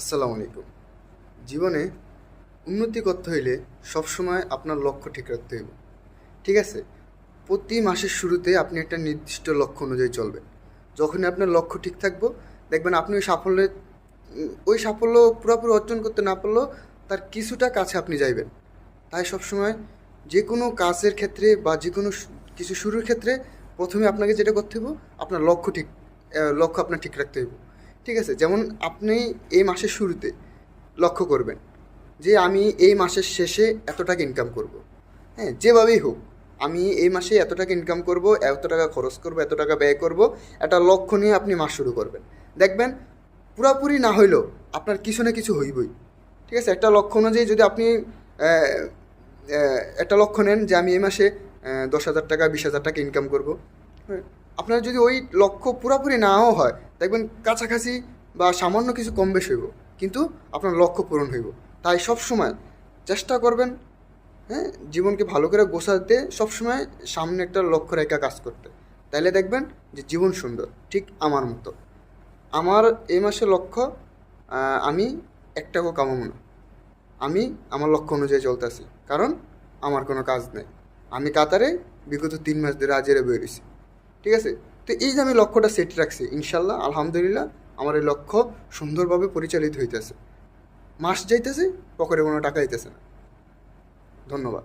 আসসালামু আলাইকুম। জীবনে উন্নতি করতে হইলে সবসময় আপনার লক্ষ্য ঠিক রাখতে হইব। ঠিক আছে? প্রতি মাসের শুরুতে আপনি একটা নির্দিষ্ট লক্ষ্য অনুযায়ী চলবেন। যখনই আপনার লক্ষ্য ঠিক থাকব, দেখবেন আপনি ওই সাফল্যের ওই সাফল্য পুরোপুরি অর্জন করতে না পারলেও তার কিছুটা কাছে আপনি যাইবেন। তাই সবসময় যে কোনো কাজের ক্ষেত্রে বা যে কোনো কিছু শুরুর ক্ষেত্রে প্রথমে আপনাকে যেটা করতে হবে আপনার লক্ষ্য ঠিক লক্ষ্য আপনার ঠিক রাখতে হবে ঠিক আছে? যেমন আপনি এই মাসের শুরুতে লক্ষ্য করবেন যে আমি এই মাসের শেষে এত টাকা ইনকাম করব। হ্যাঁ যেভাবেই হোক আমি এই মাসে এত টাকা ইনকাম করব এত টাকা খরচ করব এত টাকা ব্যয় করব একটা লক্ষ্য নিয়ে আপনি মাস শুরু করবেন। দেখবেন পুরাপুরি না হইলেও আপনার কিছু না কিছু হইবই। ঠিক আছে? একটা লক্ষ্য অনুযায়ী যদি আপনি একটা লক্ষ্য নেন যে আমি এই মাসে দশ হাজার টাকা বিশ হাজার টাকা ইনকাম করব। হ্যাঁ, আপনার যদি ওই লক্ষ্য পুরাপুরি নাও হয়, দেখবেন কাছাকাছি বা সামান্য কিছু কম বেশ হইব, কিন্তু আপনার লক্ষ্য পূরণ হইব। তাই সব সময় চেষ্টা করবেন হ্যাঁ জীবনকে ভালো করে গোছাতে সবসময় সামনে একটা লক্ষ্য রেখা কাজ করতে। তাইলে দেখবেন যে জীবন সুন্দর, ঠিক আমার মতো। আমার এই মাসের লক্ষ্য আমি এক টাকাও কামাবো না। আমি আমার লক্ষ্য অনুযায়ী চলতেছি কারণ আমার কোনো কাজ নেই। আমি কাতারে বিগত তিন মাস ধরে আজেরে বেরিয়েছি ঠিক আছে? তো এই যে আমি লক্ষ্যটা সেট রাখছি, ইনশাল্লাহ, আলহামদুলিল্লাহ, আমার এই লক্ষ্য সুন্দরভাবে পরিচালিত হইতেছে। মাস যাইতেছে, পকেটে কোনো টাকা দিতেছে না। ধন্যবাদ।